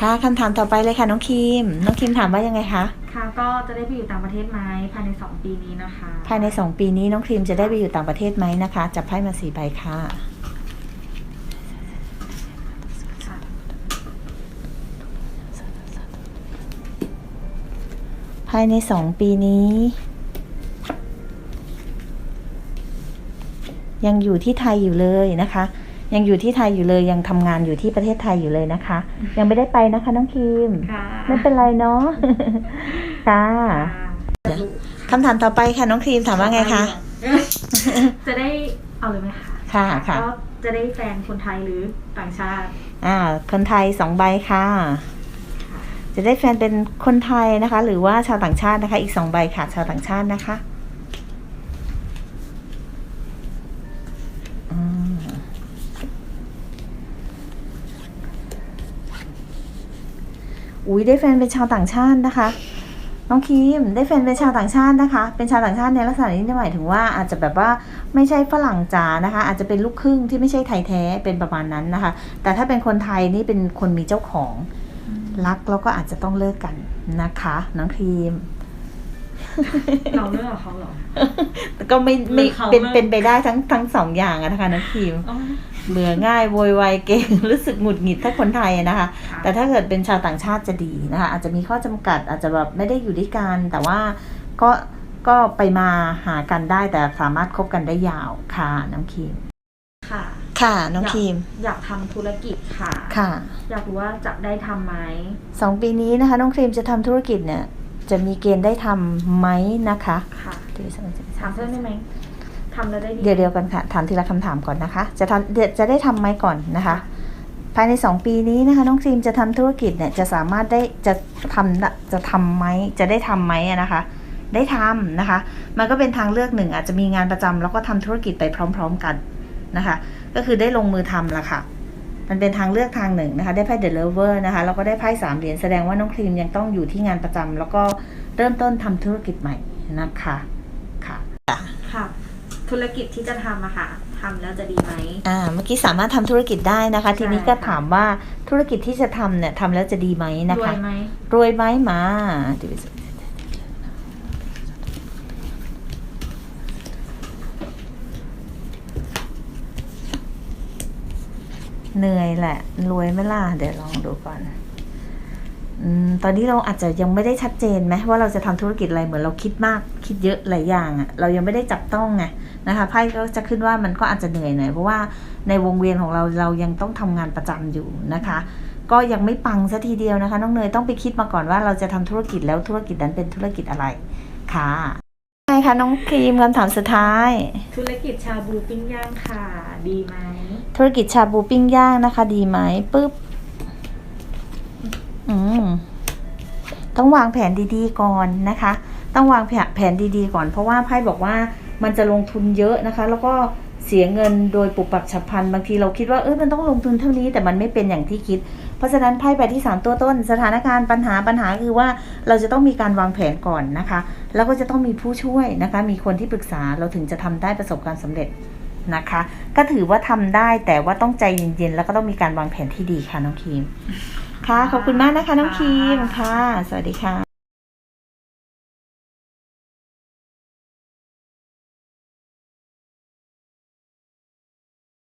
ค่ะคำถามต่อไปเลยค่ะน้องคิม น้องคิมถามว่ายังไงคะ ค่ะ ก็จะได้ไปอยู่ต่างประเทศไหมภายใน 2 ปีนี้นะคะ ภายใน 2 ปีนี้น้องครีมจะได้ไปอยู่ต่างประเทศไหมนะคะ จับไพ่มาสี่ใบค่ะค่ะภายใน2ปีนี้ ยังอยู่ที่ไทยอยู่เลยนะคะ ยังอยู่ที่ไทยอยู่เลยยังทำงานอยู่ที่ประเทศไทยอยู่เลยนะคะ ยังไม่ได้ไปนะคะน้องคิมค่ะไม่เป็นไรเนาะค่ะค่ะคำถามต่อไปค่ะน้องครีมถามว่าไงคะจะได้เอาเลยไหมคะค่ะค่ะก็จะได้แฟนคนไทยหรือต่างชาติ อ่า คนไทยสองใบค่ะ จะได้แฟนเป็นคนไทยนะคะ หรือว่าชาวต่างชาตินะคะ อีกสองใบค่ะ ชาวต่างชาตินะคะ อืมอุ้ยได้แฟนเป็นชาวต่างชาตินะคะน้องคีมได้แฟนเป็นชาวต่างชาตินะคะ เป็นชาวต่างชาติในลักษณะนี้หมายถึงว่าอาจจะแบบว่าไม่ใช่ฝรั่งจ๋านะคะ อาจจะเป็นลูกครึ่งที่ไม่ใช่ไทยแท้เป็นประมาณนั้นนะคะ แต่ถ้าเป็นคนไทยนี่เป็นคนมีเจ้าของรักแล้วก็อาจจะต้องเลิกกันนะคะ น้องครีมเราเลือกกับเขาเหรอก็ไม่ไม่หรือเขาเป็นเลิกเป็นไปได้ทั้งทั้งสองอย่างอะนะคะน้องครีมอ๋อ เบื่อง่ายโวยวายเก่งรู้สึกหงุดหงิดถ้าคนไทยอะนะคะค่ะแต่ถ้าเกิดเป็นชาวต่างชาติจะดีนะคะ อาจจะมีข้อจำกัดอาจจะแบบไม่ได้อยู่ด้วยกันแต่ว่าก็ก็ไปมาหากันได้แต่สามารถคบกันได้ยาวค่ะน้องครีมค่ะ ค่ะน้องครีมอยากทำธุรกิจค่ะค่ะ อยากรู้ว่าจะได้ทำไหมสองปีนี้นะคะ น้องครีมจะทำธุรกิจเนี่ย จะมีเกณฑ์ได้ทำไหมนะคะ ค่ะเดี๋ยวถามเพิ่มได้ไหม ทำแล้วได้ดีเดี๋ยวเดียวกันค่ะถามทีละคำถามก่อนนะคะ จะทำเดี๋ยวจะได้ทำไหมก่อนนะคะ ภายใน 2 ปีนี้นะคะน้องครีมจะทำธุรกิจเนี่ยจะสามารถได้จะทำจะทำไหมจะได้ทำไหมนะคะ ได้ทำนะคะ มันก็เป็นทางเลือกหนึ่งอาจจะมีงานประจำแล้วก็ทำธุรกิจไปพร้อม ๆกันนะคะ ก็คือได้ลงมือทำละค่ะมันเป็นทางเลือกทางหนึ่งนะคะ ได้ไพ่เดอะเลเวอร์นะคะแล้วก็ได้ไพ่สามเหรียญแสดงว่าน้องครีมยังต้องอยู่ที่งานประจำแล้วก็เริ่มต้นทำธุรกิจใหม่นะคะ ธุรกิจที่จะทำอะค่ะทำแล้วจะดีไหมอ่าเมื่อกี้สามารถทำธุรกิจได้นะคะ ทีนี้ก็ถามว่าธุรกิจที่จะทำเนี่ยทำแล้วจะดีไหมนะรวคะ ยไหมรวยไหมมา เหนื่อยแหละ รวยไหมล่ะ เดี๋ยวลองดูก่อนอืม ตอนนี้เราอาจจะยังไม่ได้ชัดเจนไหมว่าเราจะทำธุรกิจอะไรเหมือนเราคิดมากคิดเยอะหลายอย่างอะเรายังไม่ได้จับต้องไงนะคะไพ่ก็จะขึ้นว่ามันก็อาจจะเหนื่อยหน่อยเพราะว่าในวงเวียนของเราเรายังต้องทำงานประจำอยู่นะคะ ก็ยังไม่ปังซะทีเดียวนะคะน้องเนยต้องไปคิดมาก่อนว่าเราจะทำธุรกิจแล้วธุรกิจนั้นเป็นธุรกิจอะไรค่ะใช่ค่ะน้องครีมคำถามสุดท้าย ธุรกิจชาบูปิ้งย่างค่ะ ดีไหมธุรกิจชาบูปิ้งย่างนะคะ ดีไหมปึ๊บอืม ต้องวางแผนดีๆก่อนนะคะ ต้องวางแผนดีๆก่อน เพราะว่าไพ่บอกว่ามันจะลงทุนเยอะนะคะ แล้วก็เสียเงินโดยปุบปับฉับพลันบางทีเราคิดว่าเออมันต้องลงทุนเท่านี้แต่มันไม่เป็นอย่างที่คิด เพราะฉะนั้นไพ่ใบที่ 3 ตัวต้น สถานการณ์ปัญหาปัญหาคือว่าเราจะต้องมีการวางแผนก่อนนะคะ แล้วก็จะต้องมีผู้ช่วยนะคะ มีคนที่ปรึกษาเราถึงจะทำได้ประสบความสำเร็จนะคะ ก็ถือว่าทำได้แต่ว่าต้องใจเย็นๆแล้วก็ต้องมีการวางแผนที่ดีค่ะน้องครีม ค่ะ ขอบคุณมากนะคะน้องครีมค่ะ สวัสดีค่ะ